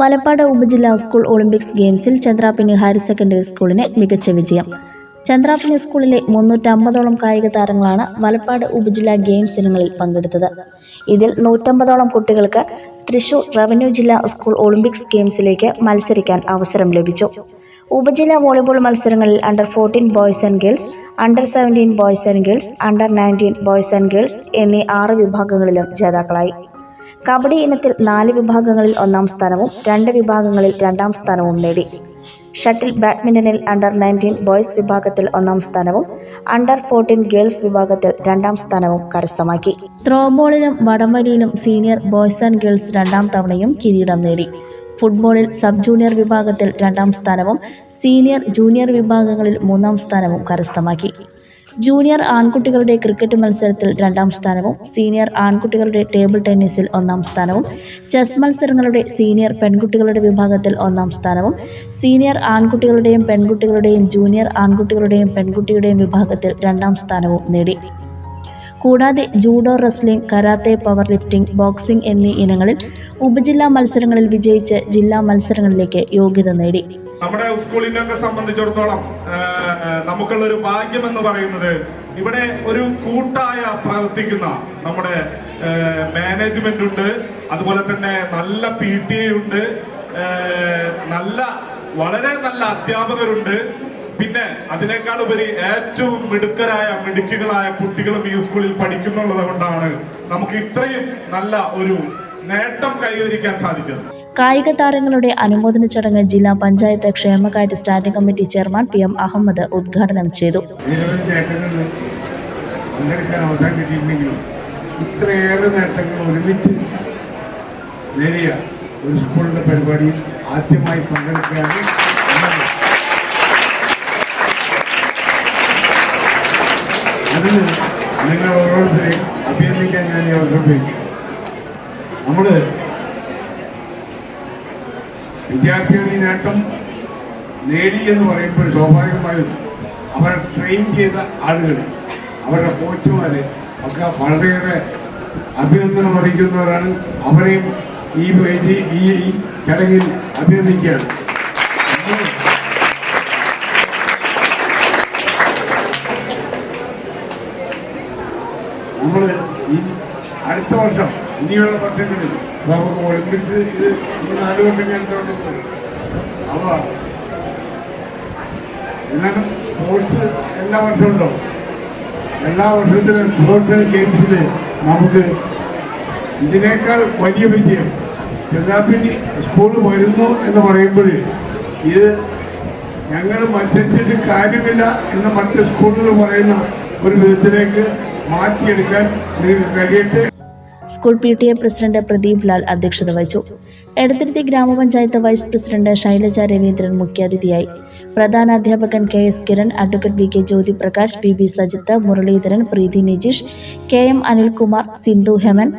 വലപ്പാട് ഉപജില്ലാ school Olympics ഗെയിംസിൽ Chandrapini higher secondary സ്കൂളിന് മികച്ച വിജയം. ചന്ദ്രാപിനി സ്കൂളിലെ മുന്നൂറ്റമ്പതോളം കായിക താരങ്ങളാണ് വലപ്പാട് ഉപജില്ലാ ഗെയിംസ് ഇനങ്ങളിൽ പങ്കെടുത്തത്. ഇതിൽ നൂറ്റമ്പതോളം കുട്ടികൾക്ക് തൃശൂർ റവന്യൂ ജില്ലാ സ്കൂൾ ഒളിമ്പിക്സ് ഗെയിംസിലേക്ക് മത്സരിക്കാൻ അവസരം ലഭിച്ചു. ഉപജില്ലാ വോളിബോൾ മത്സരങ്ങളിൽ under fourteen boys and girls under seventeen boys and girls under nineteen boys and girls എന്നീ ആറ് വിഭാഗങ്ങളിലും ജേതാക്കളായി. കബഡി ഇനത്തിൽ നാല് വിഭാഗങ്ങളിൽ ഒന്നാം സ്ഥാനവും രണ്ട് വിഭാഗങ്ങളിൽ രണ്ടാം സ്ഥാനവും നേടി. ഷട്ടിൽ ബാഡ്മിന്റണിൽ അണ്ടർ നയന്റീൻ ബോയ്സ് വിഭാഗത്തിൽ ഒന്നാം സ്ഥാനവും അണ്ടർ ഫോർട്ടീൻ ഗേൾസ് വിഭാഗത്തിൽ രണ്ടാം സ്ഥാനവും കരസ്ഥമാക്കി. ത്രോബോളിലും വടംവലിയിലും സീനിയർ ബോയ്സ് ആൻഡ് ഗേൾസ് രണ്ടാം തവണയും കിരീടം നേടി. ഫുട്ബോളിൽ സബ് ജൂനിയർ വിഭാഗത്തിൽ രണ്ടാം സ്ഥാനവും സീനിയർ ജൂനിയർ വിഭാഗങ്ങളിൽ മൂന്നാം സ്ഥാനവും കരസ്ഥമാക്കി. ജൂനിയർ ആൺകുട്ടികളുടെ ക്രിക്കറ്റ് മത്സരത്തിൽ രണ്ടാം സ്ഥാനവും സീനിയർ ആൺകുട്ടികളുടെ ടേബിൾ ടെന്നീസിൽ ഒന്നാം സ്ഥാനവും ചെസ് മത്സരങ്ങളുടെ സീനിയർ പെൺകുട്ടികളുടെ വിഭാഗത്തിൽ ഒന്നാം സ്ഥാനവും സീനിയർ ആൺകുട്ടികളുടെയും പെൺകുട്ടികളുടെയും ജൂനിയർ ആൺകുട്ടികളുടെയും പെൺകുട്ടിയുടെയും വിഭാഗത്തിൽ രണ്ടാം സ്ഥാനവും നേടി. കൂടാതെ judo wrestling karate powerlifting boxing എന്നീ ഇനങ്ങളിൽ ഉപജില്ലാ മത്സരങ്ങളിൽ വിജയിച്ച് ജില്ലാ മത്സരങ്ങളിലേക്ക് യോഗ്യത നേടി. നമ്മുടെ സ്കൂളിനെ ഒക്കെ സംബന്ധിച്ചിടത്തോളം നമുക്കുള്ള ഒരു ഭാഗ്യം എന്ന് പറയുന്നത് ഇവിടെ ഒരു കൂട്ടായ പ്രവർത്തിക്കുന്ന നമ്മുടെ മാനേജ്മെന്റ് ഉണ്ട്. അതുപോലെ തന്നെ നല്ല പി ടി എ ഉണ്ട്. നല്ല വളരെ നല്ല അധ്യാപകരുണ്ട്. പിന്നെ അതിനേക്കാൾ ഉപരി ഏറ്റവും മിടുക്കരായ മിടുക്കുകളായ കുട്ടികളും ഈ സ്കൂളിൽ പഠിക്കുന്നുള്ളത് കൊണ്ടാണ് നമുക്ക് ഇത്രയും നല്ല ഒരു നേട്ടം കൈവരിക്കാൻ സാധിച്ചത്. കായിക താരങ്ങളുടെ അനുമോദന ചടങ്ങ് ജില്ലാ പഞ്ചായത്ത് ക്ഷേമകാര്യ standing committee chairman P M Ahammed ഉദ്ഘാടനം ചെയ്തു ഇത്രയേറെ നേട്ടങ്ങൾ ഒരുമിച്ച് നേടിയ ഒരു സ്കൂളിന്റെ പരിപാടിയിൽ ആദ്യമായി പങ്കെടുക്കുകയാണ്. അതിന് നിങ്ങൾ ഓരോരുത്തരെയും അഭിനന്ദിക്കാൻ ഞാൻ ഈ അവസരം നമ്മൾ വിദ്യാർത്ഥികൾ ഈ നേട്ടം നേടി എന്ന് പറയുമ്പോൾ സ്വാഭാവികമായും അവർ ട്രെയിൻ ചെയ്ത ആളുകൾ അവരുടെ കോച്ചുമാര് ഒക്കെ വളരെയേറെ അഭിനന്ദനം അറിയിക്കുന്നവരാണ് അവരെയും ഈ ഈ ചടങ്ങിൽ അഭിനന്ദിക്കുകയാണ്. നമ്മൾ ഈ അടുത്ത വർഷം ഇനിയുള്ള വർഷങ്ങളിൽ നമുക്ക് ഒളിമ്പിക്സ് ഇത് നാല് വർഷം കഴിഞ്ഞിട്ടുള്ളത് അപ്പൊ എന്നാലും സ്പോർട്സ് എല്ലാ വർഷവും ഉണ്ടാവും എല്ലാ വർഷത്തിലും സ്പോർട്സ് ഗെയിംസിൽ നമുക്ക് ഇതിനേക്കാൾ വലിയ വിജയം. ചെറുതാപ്പിനി സ്കൂൾ വരുന്നു എന്ന് പറയുമ്പോൾ ഇത് ഞങ്ങൾ മത്സരിച്ചിട്ട് കാര്യമില്ല എന്ന് മറ്റ് സ്കൂളുകൾ പറയുന്ന ഒരു വിധത്തിലേക്ക് മാറ്റിയെടുക്കാൻ നിങ്ങൾക്ക് കഴിയട്ടെ. School P T A president Pradeep Lal അധ്യക്ഷത വഹിച്ചു. എടത്തിരുത്തി ഗ്രാമപഞ്ചായത്ത് വൈസ് പ്രസിഡന്റ് ശൈലജ രവീന്ദ്രൻ മുഖ്യാതിഥിയായി. പ്രധാന അധ്യാപകൻ K S Kiran advocate V K Jyothiprakash P B Sajith Muraleedharan Preethi Nijeesh K M Anilkumar Sindhu Heman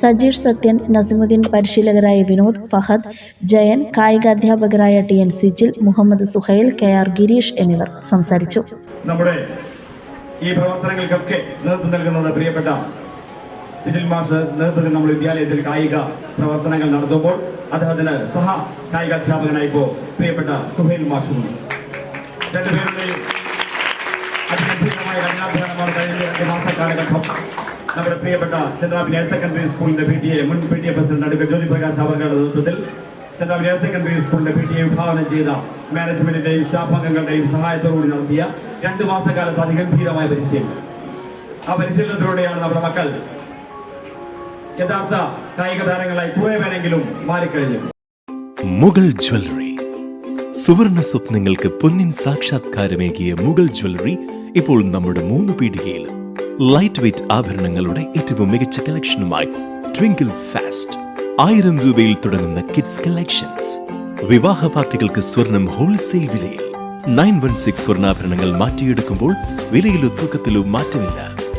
Sajeesh Sathyan Nasimuddeen പരിശീലകരായ Vinod Fahad Jayan കായിക അധ്യാപകരായ T N Sijil Muhammed Suhail K R Gireesh എന്നിവർ സംസാരിച്ചു. നമ്മുടെ ഈ പ്രവർത്തനങ്ങൾക്കൊക്കെ നേതൃത്വം നൽകുന്നത് പ്രിയപ്പെട്ട സിജിൽ മാഷ് നേതൃത്വത്തിൽ നമ്മൾ വിദ്യാലയത്തിൽ കായിക പ്രവർത്തനങ്ങൾ നടത്തുമ്പോൾ അദ്ദേഹത്തിന് സഹ കായിക അധ്യാപകനായി ഇപ്പോ പ്രിയപ്പെട്ട സുഹൈൽ കാലഘട്ടം നമ്മുടെ പ്രിയപ്പെട്ട ചന്ദ്രാപിനി ഹയർ സെക്കൻഡറി സ്കൂളിന്റെ പി ടി എ മുൻ P T A president advocate Jyothi Prakash അവരുടെ നേതൃത്വത്തിൽ ചന്ദ്രാപിനി ഹയർ സെക്കൻഡറി സ്കൂളിന്റെ പി ടി എ വിഭാവനം ചെയ്ത മാനേജ്മെന്റിന്റെയും സ്റ്റാഫ് അംഗങ്ങളുടെയും സഹായത്തോടുകൂടി നടത്തിയ രണ്ട് മാസക്കാലത്ത് അതിഗംഭീരമായ പരിശീലനം. ആ പരിശീലനത്തിലൂടെയാണ് നമ്മുടെ മക്കൾ യഥാർത്ഥ കായിക താരങ്ങളായി പോയവരെങ്കിലും മാറിക്കഴിഞ്ഞു. മുഗൾ ജ്വല്ലറി. സുവർണ സ്വപ്നങ്ങൾക്ക് പൊന്നിൻ സാക്ഷാത്കാരമേകിയ മുഗൾ ജ്വല്ലറി ഇപ്പോൾ നമ്മുടെ മൂന്ന് പീടികയിലും. ലൈറ്റ് വെയ്റ്റ് ആഭരണങ്ങളുടെ ഏറ്റവും മികച്ച കളക്ഷനുമായി ട്വിങ്കിൾ ഫാസ്റ്റ് ആയിരം രൂപയിൽ തുടങ്ങുന്ന കിഡ്സ് കളക്ഷൻസ് വിവാഹ പാർട്ടികൾക്ക് സ്വർണം ഹോൾസെയിൽ വിലയിൽ. നയൻ വൺ സിക്സ് സ്വർണാഭരണങ്ങൾ മാറ്റിയെടുക്കുമ്പോൾ വിലയിലോ തൂക്കത്തിലോ മാറ്റമില്ല.